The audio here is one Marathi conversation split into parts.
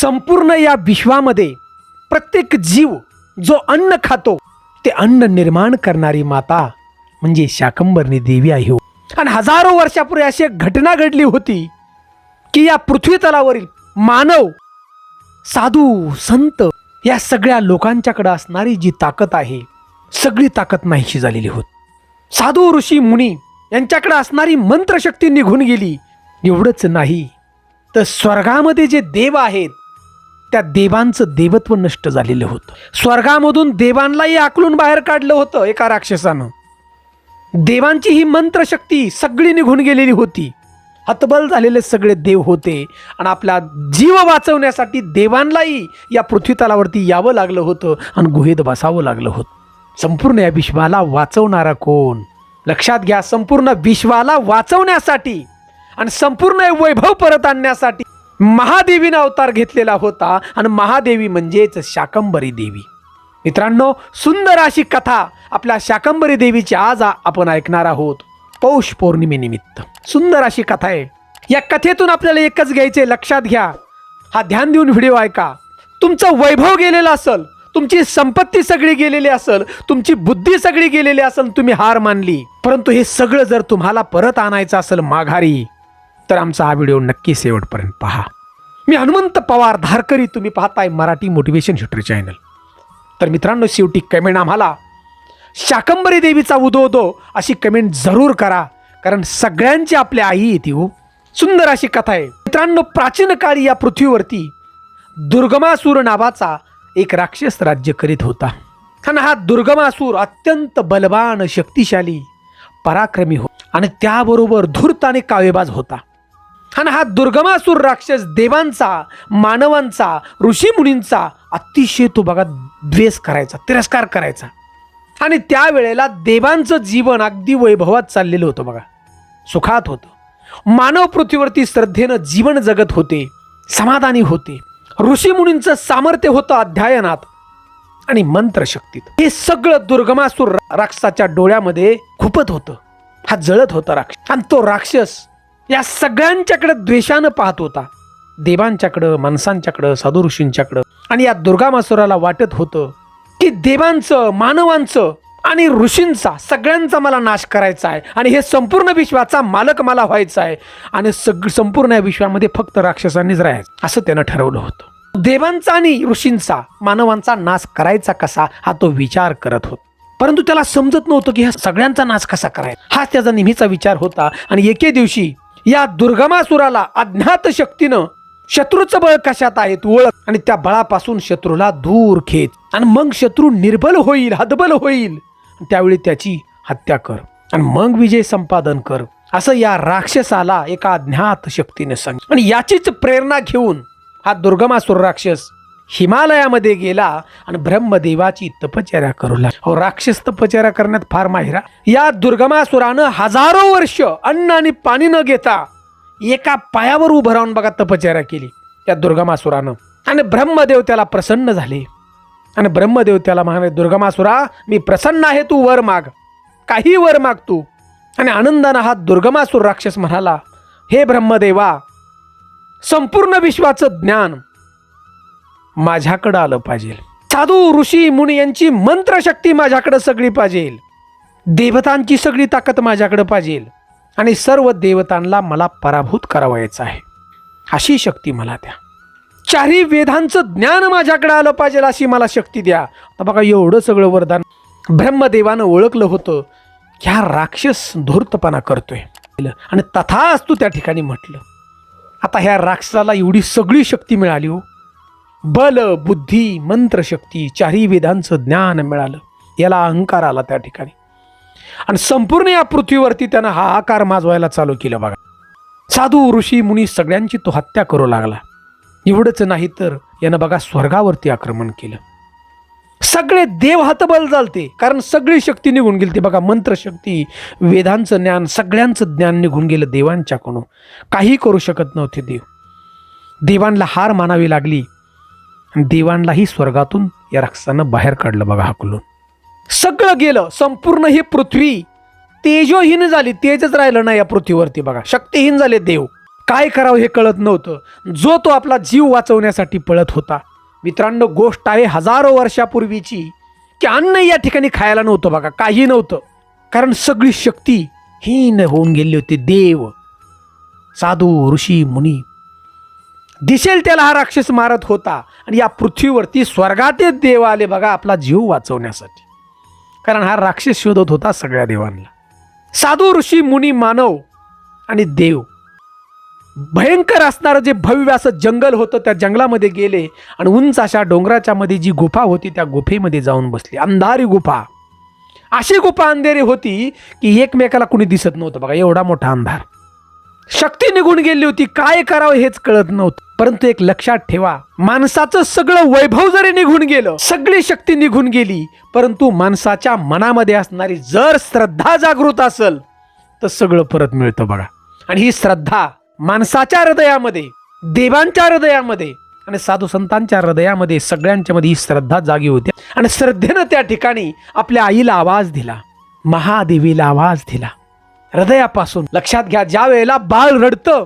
संपूर्ण या विश्वामध्ये प्रत्येक जीव जो अन्न खातो ते अन्न निर्माण करणारी माता म्हणजे शाकंबरनी देवी आहे हो. आणि हजारो वर्षापूर्वी अशी एक घटना घडली होती की या पृथ्वी तलावरील मानव साधू संत या सगळ्या लोकांच्याकडे असणारी जी ताकद आहे सगळी ताकद नाहीशी झालेली होत. साधू ऋषी मुनी यांच्याकडे असणारी मंत्रशक्ती निघून गेली. एवढंच नाही तर स्वर्गामध्ये जे देव आहेत त्या देवांचं देवत्व नष्ट झालेलं होतं. स्वर्गामधून देवांनाही आकलून बाहेर काढलं होतं एका राक्षसानं. देवांची ही मंत्रशक्ती सगळी निघून गेलेली होती. हतबल झालेले सगळे देव होते आणि आपला जीव वाचवण्यासाठी देवांनाही या पृथ्वीतलावरती यावं लागलं होतं आणि गुहेत बसावं लागलं होतं. संपूर्ण या विश्वाला वाचवणारा कोण? लक्षात घ्या संपूर्ण विश्वाला वाचवण्यासाठी आणि संपूर्ण वैभव परत आणण्यासाठी महादेवीनं अवतार घेतलेला होता आणि महादेवी म्हणजेच शाकंबरी देवी. मित्रांनो सुंदर अशी कथा आपल्या शाकंबरी देवीची आज आपण ऐकणार आहोत. पौष पौर्णिमेनिमित्त सुंदर अशी कथा आहे. या कथेतून आपल्याला एकच घ्यायचे लक्षात घ्या. हा ध्यान देऊन व्हिडिओ ऐका. तुमचं वैभव गेलेलं असेल तुमची संपत्ती सगळी गेलेली असेल तुमची बुद्धी सगळी गेलेली असेल तुम्ही हार मानली. परंतु हे सगळं जर तुम्हाला परत आणायचं असेल माघारी तर आमचा हा व्हिडिओ नक्की शेवटपर्यंत पहा. मी हनुमंत पवार धारकरी तुम्ही पाहताय मराठी मोटिवेशन हिस्ट्री चॅनल तर मित्रांनो शेवटी कमेंट आम्हाला शाकंबरी देवीचा उदो उदो अशी कमेंट जरूर करा. कारण सगळ्यांची आपली आई येते हो. सुंदर अशी कथा आहे. मित्रांनो प्राचीन काळी या पृथ्वीवरती दुर्गमासूर नावाचा एक राक्षस राज्य करीत होता. आणि हा दुर्गमासूर अत्यंत बलवान शक्तिशाली पराक्रमी हो आणि त्याबरोबर धूर्त आणि कावेबाज होता. आणि हा दुर्गमासूर राक्षस देवांचा मानवांचा ऋषीमुनींचा अतिशय तो बघा द्वेष करायचा तिरस्कार करायचा. आणि त्यावेळेला देवांचं जीवन अगदी वैभवात चाललेलं होतं बघा. सुखात होतं. मानव पृथ्वीवरती श्रद्धेनं जीवन जगत होते समाधानी होते. ऋषीमुनींचं सामर्थ्य होतं अध्ययनात आणि मंत्रशक्तीत. हे सगळं दुर्गमासूर राक्षसाच्या डोळ्यामध्ये खुपत होतं. हा जळत होता राक्षस. आणि तो राक्षस या सगळ्यांच्याकडे द्वेषानं पाहत होता. देवांच्याकडं माणसांच्याकडं साधू ऋषींच्याकडं आणि या दुर्गामासुराला वाटत होतं की देवांचं मानवांचं आणि ऋषींचा सगळ्यांचा मला नाश करायचा आहे. आणि हे संपूर्ण विश्वाचा मालक मला व्हायचा आहे. आणि सग संपूर्ण या विश्वामध्ये फक्त राक्षसांनीच राहायचं. असं त्यानं ठरवलं होतं. देवांचा आणि ऋषींचा मानवांचा नाश करायचा कसा हा तो विचार करत होता. परंतु त्याला समजत नव्हतं की ह्या सगळ्यांचा नाश कसा करायचा. हाच त्याचा नेहमीचा विचार होता. आणि एके दिवशी या दुर्गमासुराला अज्ञात शक्तीनं शत्रूचं बळ कशात आहे ओळख. आणि त्या बळापासून शत्रूला दूर खेच आणि मग शत्रू निर्बल होईल हदबल होईल. त्यावेळी त्याची हत्या कर. आणि मग विजय संपादन कर. असं या राक्षसाला एका अज्ञात शक्तीने सांग. आणि याचीच प्रेरणा घेऊन हा दुर्गमासुर राक्षस हिमालयामध्ये गेला आणि ब्रह्मदेवाची तपचर्या करू लागला. अहो, राक्षस तपचर्या करण्यात फार माहिरा या दुर्गमासुरानं हजारो वर्ष अन्न आणि पाणी न घेता एका पायावर उभं राहून बघा तपचर्या केली त्या दुर्गमासुरानं. आणि ब्रह्मदेव त्याला प्रसन्न झाले. आणि ब्रह्मदेव त्याला म्हणाले दुर्गमासुरा मी प्रसन्न आहे तू वर माग. काही वर माग तू. आणि आनंदानं हा दुर्गमासूर राक्षस म्हणाला हे ब्रह्मदेवा संपूर्ण विश्वाचं ज्ञान माझ्याकडं आलं पाहिजे. साधू ऋषी मुनी यांची मंत्रशक्ती माझ्याकडं सगळी पाहिजे. देवतांची सगळी ताकद माझ्याकडं पाहिजे. आणि सर्व देवतांना मला पराभूत करावायचं आहे. अशी शक्ती मला द्या. चारही वेदांचं ज्ञान माझ्याकडे आलं पाहिजे अशी मला शक्ती द्या. आता बघा एवढं सगळं वरदान ब्रह्मदेवानं ओळखलं होतं. की हा राक्षस धूर्तपणा करतोय. आणि तथा असतो त्या ठिकाणी म्हटलं. आता ह्या राक्षसाला एवढी सगळी शक्ती मिळाली हो. बल बुद्धी मंत्रशक्ती चारही वेदांचं ज्ञान मिळालं. याला अहंकार आला त्या ठिकाणी. आणि संपूर्ण या पृथ्वीवरती त्यानं हा आकार माजवायला चालू केलं बघा. साधू ऋषी मुनी सगळ्यांची तो हत्या करू लागला. एवढंच नाही तर यानं बघा स्वर्गावरती आक्रमण केलं. सगळे देव हातबल चालते कारण सगळी शक्ती निघून गेली ती बघा. मंत्रशक्ती वेदांचं ज्ञान सगळ्यांचं ज्ञान निघून गेलं देवांच्याकडून. काही करू शकत नव्हते देव. देवांना हार मानावी लागली. आणि देवांनाही स्वर्गातून या राक्षसानं बाहेर काढलं बघा हाकलून सगळं गेलं संपूर्ण ही पृथ्वी. तेजोहीन झाली तेजच राहिलं नाही या पृथ्वीवरती बघा. शक्तीहीन झाले देव. काय करावं हे कळत नव्हतं. जो तो आपला जीव वाचवण्यासाठी पळत होता. मित्रांनो गोष्ट आहे हजारो वर्षापूर्वीची की अन्न या ठिकाणी खायला नव्हतं बघा काही नव्हतं. कारण सगळी शक्ती हीन होऊन गेली होती देव. साधू ऋषी मुनी. दिसेल त्याला हा राक्षस मारत होता. आणि या पृथ्वीवरती स्वर्गाते देव आले बघा आपला जीव वाचवण्यासाठी. कारण हा राक्षस शोधत होता सगळ्या देवांना. साधू ऋषी मुनी मानव आणि देव. भयंकर असणारं जे भव्य असं जंगल होतं त्या जंगलामध्ये गेले आणि उंच अशा डोंगराच्या मध्ये जी गुफा होती त्या गुफेमध्ये जाऊन बसली. अंधारी गुफा. अशी गुफा अंधेरी होती की एकमेकाला कुणी दिसत नव्हतं बघा एवढा मोठा अंधार. शक्ती निघून गेली होती काय करावं हेच कळत नव्हतं. परंतु एक लक्षात ठेवा माणसाचं सगळं वैभव जरी निघून गेलं सगळी शक्ती निघून गेली परंतु माणसाच्या मनामध्ये असणारी जर श्रद्धा जागृत असेल तर सगळं परत मिळतं बघा. आणि ही श्रद्धा माणसाच्या हृदयामध्ये देवांच्या हृदयामध्ये आणि साधू संतांच्या हृदयामध्ये सगळ्यांच्या मध्ये ही श्रद्धा जागी होती. आणि श्रद्धेनं त्या ठिकाणी आपल्या आईला आवाज दिला महादेवीला आवाज दिला. हृदयापासून लक्षात घ्या ज्या वेळेला बाळ रडतं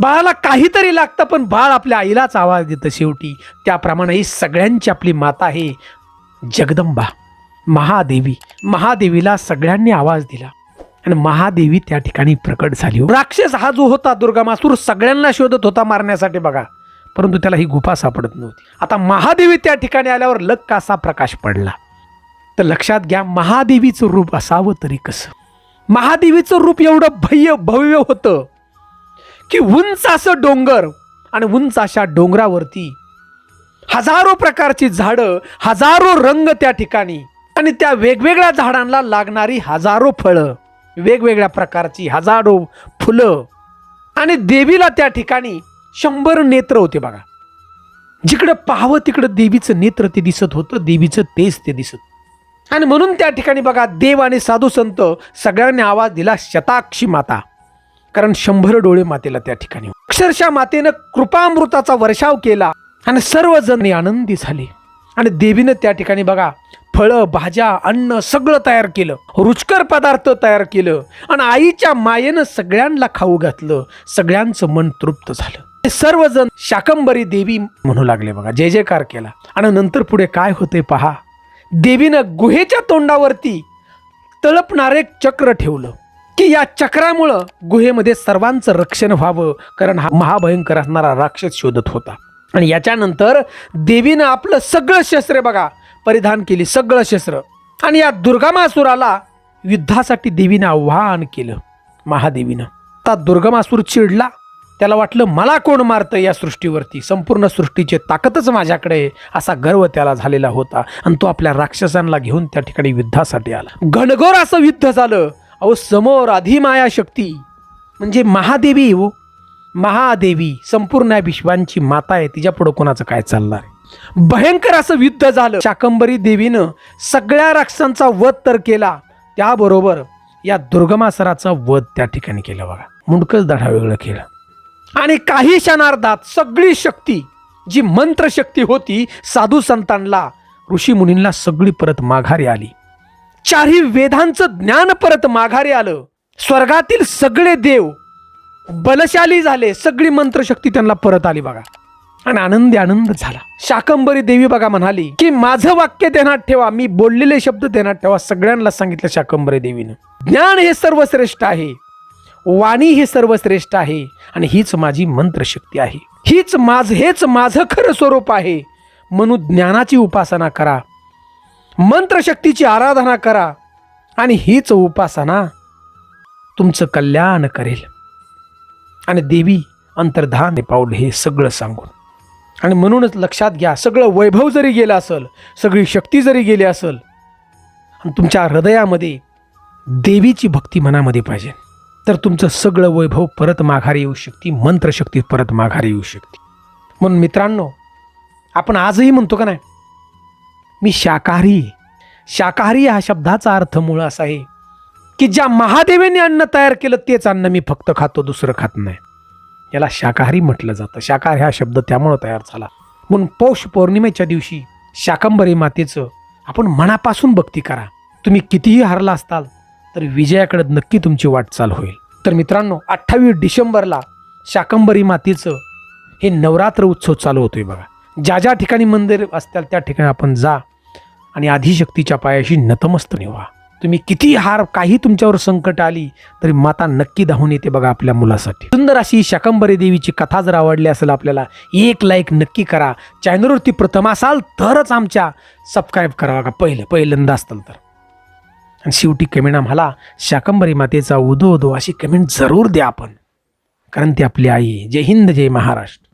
बाळाला काहीतरी लागतं पण बाळ आपल्या आईलाच आवाज देतं शेवटी. त्याप्रमाणे ही सगळ्यांची आपली माता आहे जगदंबा. महादेवी. महादेवीला सगळ्यांनी आवाज दिला. आणि महादेवी त्या ठिकाणी प्रकट झाली हो. राक्षस हा जो होता दुर्गामासूर सगळ्यांना शोधत होता मारण्यासाठी बघा. परंतु त्याला ही गुफा सापडत नव्हती. आता महादेवी त्या ठिकाणी आल्यावर लक्क असा प्रकाश पडला? तर लक्षात घ्या महादेवीचं रूप असावं तरी कसं? महादेवीचं रूप एवढं भव्य भव्य होतं. की उंच असं डोंगर आणि उंच अशा डोंगरावरती हजारो प्रकारची झाडं हजारो रंग त्या ठिकाणी आणि त्या वेगवेगळ्या झाडांना लागणारी हजारो फळं वेगवेगळ्या प्रकारची हजारो फुलं आणि देवीला त्या ठिकाणी शंभर नेत्र होते बघा. जिकडं पाहावं तिकडं देवीचं नेत्र ते दिसत होतं देवीचं तेज ते दिसत. आणि म्हणून त्या ठिकाणी बघा देव आणि साधू संत सगळ्यांनी आवाज दिला शताक्षी माता. कारण शंभर डोळे मातेला त्या ठिकाणी अक्षरशः मातेनं कृपामृताचा वर्षाव केला आणि सर्वजण आनंदी झाले. आणि देवीनं त्या ठिकाणी बघा फळं भाज्या अन्न सगळं तयार केलं. रुचकर पदार्थ तयार केलं. आणि आईच्या मायेनं सगळ्यांना खाऊ घातलं. सगळ्यांचं मन तृप्त झालं. सर्वजण शाकंबरी देवी म्हणू लागले बघा. जय जयकार केला. आणि नंतर पुढे काय होते पहा. देवीनं गुहेच्या तोंडावरती तळपणारे चक्र ठेवलं. की या चक्रामुळं गुहेमध्ये सर्वांचं रक्षण व्हावं कारण हा महाभयंकर असणारा राक्षस शोधत होता. आणि याच्यानंतर देवीनं आपलं सगळं शस्त्र बघा परिधान केली सगळं शस्त्र. आणि या दुर्गामासुराला युद्धासाठी देवीनं आव्हान केलं महादेवीनं. आता दुर्गमासूर चिडला त्याला वाटलं मला कोण मारतं या सृष्टीवरती? संपूर्ण सृष्टीचे ताकदच माझ्याकडे असा गर्व त्याला झालेला होता. आणि तो आपल्या राक्षसांना घेऊन त्या ठिकाणी युद्धासाठी आला. घनघोर असं युद्ध झालं. अहो समोर अधिमाया शक्ती म्हणजे महादेवी हो. महादेवी संपूर्ण या विश्वांची माता आहे तिच्या पुढं कोणाचं काय चालणार आहे? भयंकर असं युद्ध झालं. शाकंबरी देवीनं सगळ्या राक्षसांचा वध तर केला. त्याबरोबर या दुर्गमासराचा वध त्या ठिकाणी केला बघा. मुंडकच दाढा वेगळं केलं. आणि काही क्षणार्धात सगळी शक्ती जी मंत्रशक्ती होती साधू संतांना ऋषी मुनींना सगळी परत माघारी आली. चारही वेदांचं ज्ञान परत माघारी आलं. स्वर्गातील सगळे देव बलशाली झाले. सगळी मंत्रशक्ती त्यांना परत आली बघा. आणि आनंदी आनंद झाला. शाकंबरी देवी बघा म्हणाली की माझं वाक्य ध्यानात ठेवा मी बोललेले शब्द ध्यानात ठेवा सगळ्यांना सांगितलं शाकंबरी देवीनं. ज्ञान हे सर्वश्रेष्ठ आहे. वाणी हे सर्वश्रेष्ठ आहे. आणि हीच माझी मंत्रशक्ती आहे. हीच माझ हेच माझं खरं स्वरूप आहे. म्हणून ज्ञानाची उपासना करा. मंत्रशक्तीची आराधना करा आणि हीच उपासना तुमचं कल्याण करेल. आणि देवी अंतर्धान पावलं हे सगळं सांगून. आणि म्हणूनच लक्षात घ्या सगळं वैभव जरी गेलं असेल सगळी शक्ती जरी गेली असेल आणि तुमच्या हृदयामध्ये देवीची भक्ती मनामध्ये पाहिजे तर तुमचं सगळं वैभव परत माघारी येऊ शकते मंत्रशक्ती परत माघारी येऊ शकते. म्हणून मित्रांनो आपण आजही म्हणतो का नाही? मी शाकाहारी. शाकाहारी हा शब्दाचा अर्थ मूळ असा आहे की ज्या महादेवेने अन्न तयार केलं तेच अन्न मी फक्त खातो दुसरं खात नाही. याला शाकाहारी म्हटलं जातं. शाकाहारी हा शब्द त्यामुळं तयार झाला. म्हणून पौष पौर्णिमेच्या दिवशी शाकंबरी मातेचं आपण मनापासून भक्ती करा. तुम्ही कितीही हरला असताल तर विजयाकडे नक्की तुमची वाटचाल होईल. तर मित्रांनो अठ्ठावीस डिसेंबरला शाकंबरी मातेचं हे नवरात्र उत्सव चालू होतोय बघा. ज्या ज्या ठिकाणी मंदिर असतील त्या ठिकाणी आपण जा. आणि आदिशक्तीच्या पायाशी नतमस्त निव्हा तुम्ही किती हार काही तुमच्यावर संकट आली तरी माता नक्की धावून येते बघा आपल्या मुलासाठी. सुंदर अशी शाकंबरी देवीची कथा जर आवडली असेल आपल्याला एक लाईक नक्की करा. चॅनलवरती प्रथम असाल तरच आमच्या सबस्क्राईब करा बघा पहिलं पहिल्यांदा असताल तर. आणि शेवटी कमेंट आम्हाला शाकंबरी मातेचा उदो उदो अशी कमेंट जरूर द्या आपण. कारण ती आपली आई जय हिंद जय महाराष्ट्र.